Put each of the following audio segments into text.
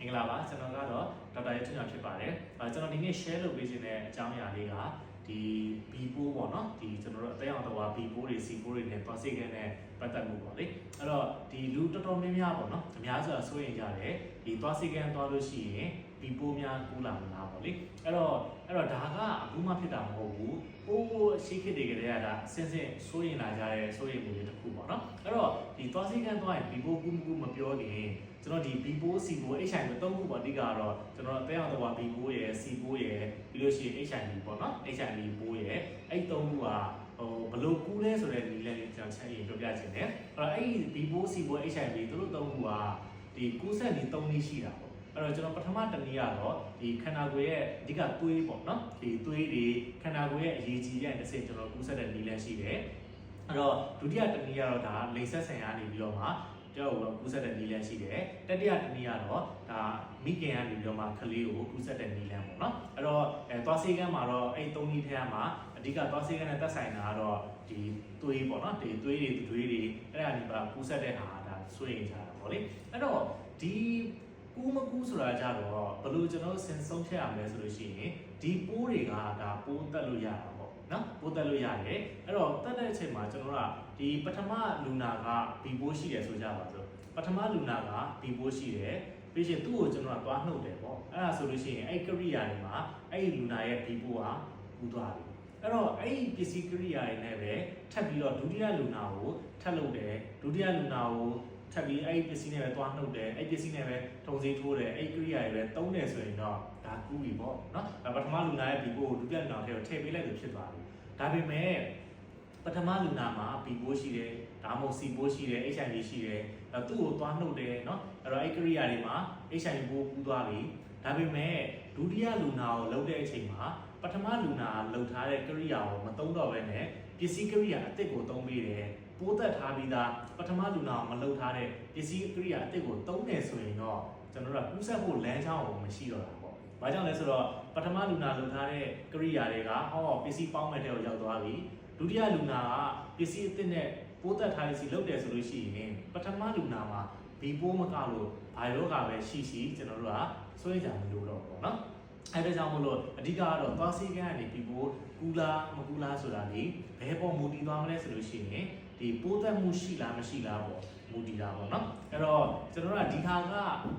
မင်္ဂလာပါကျွန်တော်ကတော့ဒေါက်တာရဲထွန်းညာဖြစ်ပါတယ်အဲကျွန်တော်ဒီနေ့ share လုပ်ပေးခြင်းတဲ့အကြောင်းအရာလေးကဒီ B4 ပေါ့နော်ဒီကျွန်တော်တို့အသေးအောင်တော့ B4 တွေ C4 တွေနဲ့သွားစိတ်ကနေပတ်သက်မှုပေါ့လေအဲ့တော့ဒီလူတော်တော်များများပေါ့နော်အများစုကစိုးရင်ကြတယ်ဒီသွားစိတ်ကန်သွားလို့ရှိရင် B4 များကူးလာမလားပေါ့လေအဲ့တော့အဲ့တော့ဒါကအခုမှဖြစ်တာမဟုတ်ဘူးဟိုးရှိခေတ်တွေကတည်းကဒါအစင်းစင်းစိုးရင်လာကြတဲ့စိုးရင်မှုတွေတစ်ခုပေါ့နော်အဲ့တော့ ဒီသွားစိတ်ကန်သွားရင် B4 ကူးမကူးမပြောခင်ကျွန်တော်ဒီ B4 C4 HI ကိုသုံးခုပေါ့အဓိကတော့ကျွန်တော်အသေးအောင်တော့ B4 ရယ် C4 ရယ်ပြီးလို့ရှိရင် HIV ပေါ့နော် HIV ပိုးရယ်အဲ့သုံးခုကဟိုဘလို့ကူးလဲဆိုတဲ့နည်းလမ်းလေးကျွန်တော်ချက်ရင်ပြောပြချင်တယ်အဲ့တော့အဲ့ဒီ B4 C4 HIV သူတို့သုံးခုကဒီကူးဆက်နေသုံးနည်းရှိတာပေါ့အဲ့တော့ကျွန်တော်ပထမတစ်နည်းကတော့ဒီခန္ဓာကိုယ်ရဲ့အဓိကသွေးပေါ့နော်ဒီသွေးတွေခန္ဓာကိုယ်ရဲ့အရေးကြီးတဲ့တစ်ဆင့်ကျွန်တော်ကူးဆက်တဲ့နည်းလမ်းရှိတယ် အဲ့တော့ဒုတိယတစ်နည်းကတော့ဒါလိမ့်ဆက်ဆန်ရနေပြီးတော့မှကျောက်ကိုကူးဆက်တဲ့နည်းလမ်းရှိတယ်တတိယတစ်နည်းကတော့ဒါမိခင်ကနေပြီးတော့မှကလေးကိုကူးဆက်တဲ့နည်းလမ်းပေါ့နော်အဲ့တော့အဲသွားစေကန်းမှာတော့အဲ့သုံးနည်းထဲမှာအဓိကသွားစေကန်းနဲ့သက်ဆိုင်တာကတော့ဒီသွေးပေါ့နော်ဒီသွေးတွေသွေးတွေအဲ့ဒါနေပါကူးဆက်တဲ့ဟာဒါဆွေးရင်ကြတာပေါ့လေအဲ့တော့ဒီကူးမကူးဆိုတာကြတော့ဘယ်လိုကျွန်တော်စင်ဆုံးဖြတ်ရမလဲဆိုလို့ရှိရင်ဒီပိုးတွေကဒါပိုးတက်လို့ရတာပေါ့ နော်ပိုးတက်လို့ရတယ်အဲ့တော့တက်တဲ့အချိန်မှာကျွန်တော်ကဒီပထမလူနာကဘီပိုးရှိတယ်ဆိုကြပါစို့ပထမလူနာကဘီပိုးရှိတယ်ပြီးရင်သူ့ကိုကျွန်တော်ကသွားနှုတ်တယ်ပေါ့အဲ့ဒါဆိုလို့ရှိရင်အဲ့ကရိယာတွေမှာအဲ့ဒီလူနာရဲ့ဘီပိုးကကူးသွားပြီအဲ့တော့အဲ့ဒီပစ္စည်းကရိယာတွေနဲ့ပဲထပ်ပြီးတော့ဒုတိယလူနာကိုထပ်လုပ်တယ်ဒုတိယလူနာကို ထပ်ပြီးအဲ့ဒီပစ္စည်းနဲ့ပဲသွားနှုတ်တယ်အဲ့ဒီပစ္စည်းနဲ့ပဲထုံစည်းထိုးတယ်အဲ့ဒီကရိယာတွေပဲသုံးတယ်ဆိုရင်တော့ဒါကူးပြီပေါ့နော်ဒါပထမလူနာရဲ့ဘီပိုးကိုဒုတိယလူနာထဲကိုထည့်ပေးလိုက်လို့ဖြစ်သွားပြီဒါပေမဲ့ပထမလူနာမှာဘီပိုးရှိတယ်ဒါမှမဟုတ်စီပိုးရှိတယ် HIV ရှိတယ်အဲ့သူ့ကိုသွားနှုတ်တယ်နော်အဲ့တော့အဲ့ကရိယာတွေမှာ HIV ပိုးကူးသွားပြီဒါပေမဲ့ဒုတိယလူနာကိုလုပ်တဲ့အချိန်မှာပထမလူနာလှုပ်ထားတဲ့ကရိယာကိုမသုံးတော့ဘဲနဲ့ ပစ္စည်းကရိယာအစ်စ်ကိုသုံးပေးတယ်ပိုးသက်ထားပြီးသားပထမလူနာကိုမလှုပ်ထားတဲ့ပစ္စည်းကရိယာအစ်စ်ကိုသုံးတယ်ဆိုရင်တော့ကျွန်တော်တို့ကကူးစက်ဖို့လမ်းကြောင်းကိုမရှိတော့တာပေါ့။ဘာကြောင့်လဲဆိုတော့ပထမလူနာလှုပ်ထားတဲ့ကရိယာတွေကဟောပစ္စည်းပေါင်းမဲ့တဲ့ကိုရောက်သွားပြီ။ဒုတိယလူနာကပစ္စည်းအစ်စ်နဲ့ပိုးသက်ထားတဲ့စီလုပ်တယ်ဆိုလို့ရှိရင်ပထမလူနာမှာဒီပိုးမကလို့ဘာရောဂါပဲရှိရှိကျွန်တော်တို့ကစိုးရိမ်ကြမလို့တော့ပေါ့နော်။ အဲဒါကြောင့်မို့လို့အဓိကကတော့သွားစီကန်းကနေဒီပိုးကူလာမကူလာဆိုတာလေဘယ်ပေါ်မူတည်သွားမလဲဆိုလို့ရှိရင်ဒီပိုးသက်မှုရှိလားမရှိလားပေါ့မူတည်တာပေါ့နော်အဲ့တော့ကျွန်တော်တို့ကဒီဟာက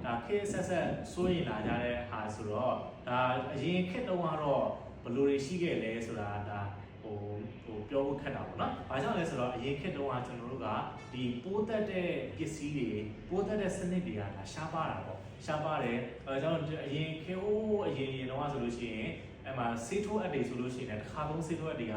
ဒါခေတ်ဆက်ဆက်စိုးရင်လာကြတဲ့ဟာဆိုတော့ဒါအရင်ခေတ်တုန်းကတော့ဘယ်လိုတွေရှိခဲ့လဲဆိုတာဒါ ဟိုဟိုပြောဖို့ခက်တာပေါ့နော်။ဘာကြောင့်လဲဆိုတော့အရင်ခေတ်တုန်းကကျွန်တော်တို့ကဒီပိုးသက်တဲ့ပစ္စည်းတွေပိုးသက်တဲ့စနစ်တွေကဒါရှားပါတာပေါ့။ရှားပါတယ်။အဲကြောင့်အရင်ခေတ်ဟိုးအရင်ရင်တုန်းကဆိုလို့ရှိရင်အဲ့မှာဆေးထိုးအပ်တွေဆိုလို့ရှိရင်တစ်ခါသုံးဆေးထိုးအပ်တွေက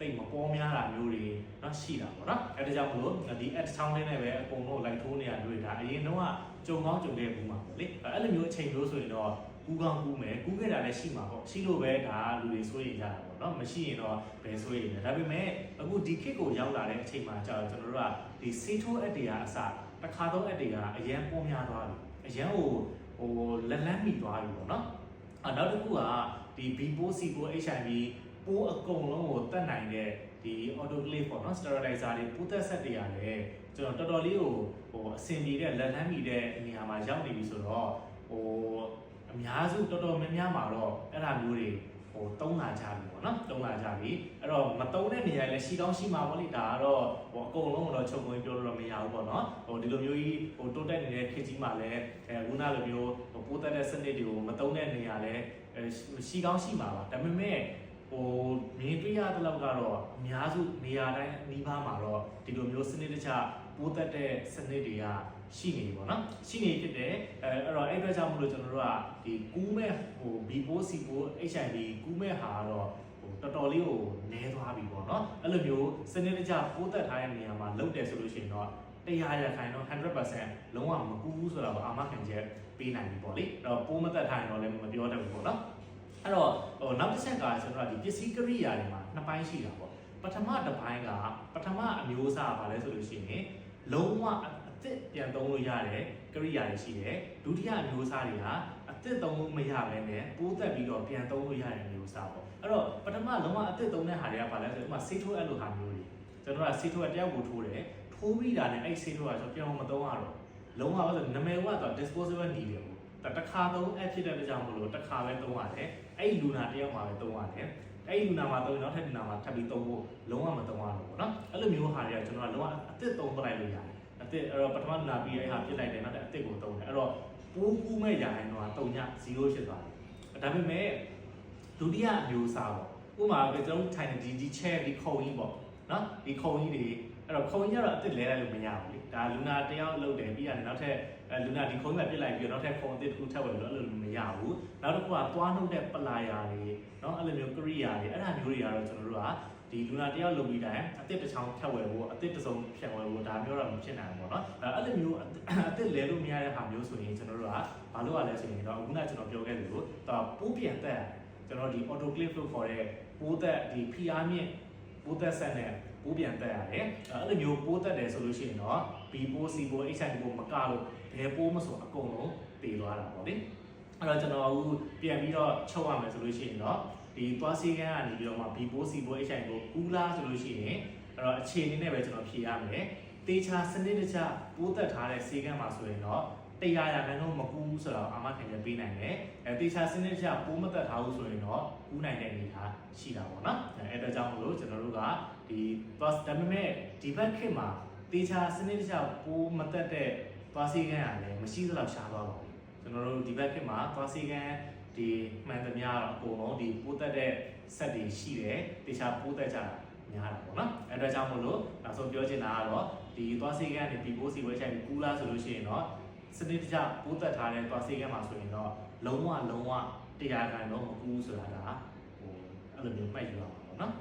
တိတ်မပေါ်များတာမျိုးတွေเนาะရှိတာပေါ့နော်အဲဒါကြောင့်မလို့ဒီ add ချောင်းလေးနဲ့ပဲအကုန်လုံးလိုက်ထိုးနေရတွေ့တာအရင်တော့ကြုံကောင်းကြုံခဲ့ဘူးမှာပေါ့လေအဲ့လိုမျိုးအချိန်မျိုးဆိုရင်တော့ ကူးကောင်းကူးမယ်ကူးခဲ့တာလည်းရှိမှာပေါ့ရှိလို့ပဲဒါလူတွေစိုးရိမ်ကြတာပေါ့နော်မရှိရင်တော့ဘယ်စိုးရိမ်လဲဒါပေမဲ့အခုဒီ kit ကိုရောက်လာတဲ့အချိန်မှာကျတော့ကျွန်တော်တို့ကဒီဆေးထိုးအပ်တွေကအစတစ်ခါတော့အပ်တွေကအရန်ပေါ်များသွားပြီအရန်ဟိုဟိုလက်လန်းမိသွားပြီပေါ့နော်အနောက်တစ်ခုကဒီ B4 C4 HIV ပိုးအကုန်လုံးကိုတတ်နိုင်တဲ့ဒီ autoclave ပေါ့နော် sterilizer တွေပိုးသက်ဆက်တွေရတယ်ကျွန်တော်တော်တော်လေးကိုဟိုအဆင်ပြေတဲ့လက်လန်းမိတဲ့နေရာမှာရောက်နေပြီဆိုတော့ဟို အများစုတော်တော်များများမှာတော့အဲ့ဒါမျိုးတွေဟိုတုံးလာကြပြီပေါ့နော်တုံးလာကြပြီအဲ့တော့မတုံးတဲ့နေရာလည်းရှိကောင်းရှိမှာပေါ့လေဒါကတော့ဟိုအကုန်လုံးတော့ချုပ်ကိုပြောလို့တော့မရဘူးပေါ့နော်ဟိုဒီလိုမျိုးကြီးဟိုတိုးတက်နေတဲ့ခေတ်ကြီးမှာလည်းအဲခုနလိုမျိုးဟိုပိုးသက်တဲ့စနစ်တွေကိုမတုံးတဲ့နေရာလည်းရှိကောင်းရှိမှာပါဒါပေမဲ့ဟိုမြင်တွေ့ရတဲ့လောက်ကတော့အများစုနေရာတိုင်းအနီးပါးမှာတော့ဒီလိုမျိုးစနစ်တကျပိုးသက်တဲ့စနစ်တွေက ရှိနေပြီပေါ့နော်ရှိနေဖြစ်တယ်အဲအဲ့တော့အဲ့အတွက်ကြောင့်မလို့ကျွန်တော်တို့ကဒီကူးမဲ့ဟို B4 C4 HIV ကူးမဲ့ဟာကတော့ဟိုတော်တော်လေးကိုနည်းသွားပြီပေါ့နော်အဲ့လိုမျိုးစနစ်တကျပိုးသက်ထားတဲ့နေရာမှာလုပ်တယ်ဆိုလို့ရှိရင်တော့တရားရခိုင်တော့100%လုံးဝမကူဘူးဆိုတာကိုအာမခံချက်ပေးနိုင်ပြီပေါ့လေအဲ့တော့ပိုးမသက်ထားရင်တော့လည်းမပြောတတ်ဘူးပေါ့နော်အဲ့တော့ဟိုနောက်တစ်ချက်ကကျွန်တော်ကဒီပစ္စည်းကရိယာတွေမှာနှစ်ပိုင်းရှိတာပေါ့ပထမတစ်ပိုင်းကပထမအမျိုးအစားကဘာလဲဆိုလို့ရှိရင်လုံးဝအ သစ်ပြန်သုံးလို့ရတဲ့ကရိယာတွေရှိတယ်ဒုတိယအမျိုးအစားတွေကအသစ်သုံးလို့မရဘဲနဲ့ပိုးသက်ပြီးတော့ပြန်သုံးလို့ရတဲ့အမျိုးအစားပေါ့အဲ့တော့ပထမလုံးဝအသစ်သုံးတဲ့ဟာတွေကဘာလဲဆိုတော့ဥပမာဆေးထိုးအဲ့လိုဟာမျိုးတွေကျွန်တော်ကဆေးထိုးကတယောက်ကိုထိုးတယ်ထိုးပြီးတာနဲ့အဲ့ဆေးထိုးကကျွန်တော်ပြောင်းမသုံးရတော့လုံးဝဆိုနာမည်ကတော့ disposable နေတယ်ပေါ့ဒါတစ်ခါသုံး app ဖြစ်တဲ့အတွက်ကြောင့်မလို့တစ်ခါပဲသုံးရတယ်အဲ့ဒီလူနာတစ်ယောက်မှာပဲသုံးရတယ်အဲ့ဒီလူနာမှာသုံးရင်နောက်ထပ်လူနာမှာထပ်ပြီးသုံးဖို့လုံးဝမသုံးရဘူးပေါ့နော်အဲ့လိုမျိုးဟာတွေကကျွန်တော်ကလုံးဝအသစ်သုံးပလိုက်လို့ရတယ် အသစ်အဲ့တော့ပထမလူနာပြီးအဲ့ဟာဖြစ်လိုက်တယ်နောက်ထပ်အသစ်ကိုသုံးတယ်အဲ့တော့ပိုးကူးမဲ့ရာခိုင်တော့တုံည0ဖြစ်သွားတယ်ဒါပေမဲ့ဒုတိယအမျိုးအစားပေါ့ဥပမာပဲကျွန်တော်ထိုင်နေဒီဒီ chair ဒီခုံကြီးပေါ့နော်ဒီခုံကြီးတွေ အဲ့တော့ခုံကြီးကတော့အသစ်လဲလိုက်လို့မရဘူးလေဒါလူနာတစ်ယောက်လုပ်တယ်ပြီးရတယ်နောက်ထပ် အဲလူနာဒီခုံးကပြစ်လိုက်ပြီးတော့နောက်ထပ်ခုံအသစ်တစ်ခုထပ်ဝင်လို့အဲ့လိုမရဘူးနောက်တစ်ခုကသွားနှုတ်တဲ့ပလာယာတွေเนาะအဲ့လိုမျိုးကရိယာတွေအဲ့ဒါမျိုးတွေကတော့ကျွန်တော်တို့ကဒီလူနာတယောက်လုပ်ပြီးတိုင်းအသစ်တစ်ချောင်းထပ်ဝယ်ဖို့အသစ်တစ်စုံဖြတ်ဝယ်ဖို့ဒါမျိုးတော့မဖြစ်နိုင်ဘူးပေါ့နော်အဲ့လိုမျိုးအသစ်လဲလို့မရတဲ့ဟာမျိုးဆိုရင်ကျွန်တော်တို့ကဘာလို့ရလဲဆိုရင်တော့အခုနကကျွန်တော်ပြောခဲ့သလိုတော့ပိုးပြန်တက်ကျွန်တော်ဒီ autoclave လို့ခေါ်တဲ့ပိုးသက်ဒီ PR မြင့် ပိုးသက်ဆက်နဲ့ပိုးပြန်တက်ရတယ်အဲ့လိုမျိုးပိုးတက်တယ်ဆိုလို့ရှိရင်တော့ B ပိုး C ပိုး HIV ပိုးမကလို့ဘယ်ပိုးမဆိုအကုန်လုံးတည်သွားတာပေါ့လေအဲ့တော့ကျွန်တော်အခုပြန်ပြီးတော့ချုပ်ရမယ်ဆိုလို့ရှိရင်တော့ဒီသွားစီကန်းကနေပြီးတော့မှ B ပိုး C ပိုး HIV ပိုးကူးလားဆိုလို့ရှိရင်အဲ့တော့အခြေအနေနဲ့ပဲကျွန်တော်ဖြေရမယ်တေချာစနစ်တကျပိုးသက်ထားတဲ့စီကန်းမှာဆိုရင်တော့ တရားရာခိုင်နှုန်းမကူဘူးဆိုတော့အာမခံချက်ပေးနိုင်တယ်အဲတေချာစနစ်တကျပိုးမသက်ထားဘူးဆိုရင်တော့ကူးနိုင်တဲ့အနေအထားရှိတာပေါ့နော်အဲအဲ့ဒါကြောင့်မလို့ကျွန်တော်တို့ကဒီသွားဒါပေမဲ့ဒီဘက်ခေတ်မှာတေချာစနစ်တကျပိုးမသက်တဲ့သွားစီကန်းကလည်းမရှိသလောက်ရှားသွားပါဘူးကျွန်တော်တို့ဒီဘက်ခေတ်မှာသွားစီကန်းဒီမှန်သမျှတော့အကုန်လုံးဒီပိုးသက်တဲ့ဆက်တွေရှိတယ်တခြားပိုးသက်ကြတာများတာပေါ့နော်အဲ့ဒါကြောင့်မို့လို့နောက်ဆုံးပြောချင်တာကတော့ဒီသွားစီကန်းနဲ့ဒီပိုးစီဝဲချိုင်ကူလာဆိုလို့ရှိရင်တော့ စနစ်တကျပိုးသက်ထားတဲ့သွားစီကန်းမှာဆိုရင်တော့လုံးဝလုံးဝတရားခံတော့မကူဆိုတာကဟိုအဲ့လိုမျိုးမှတ်ယူရမှာပေါ့နော်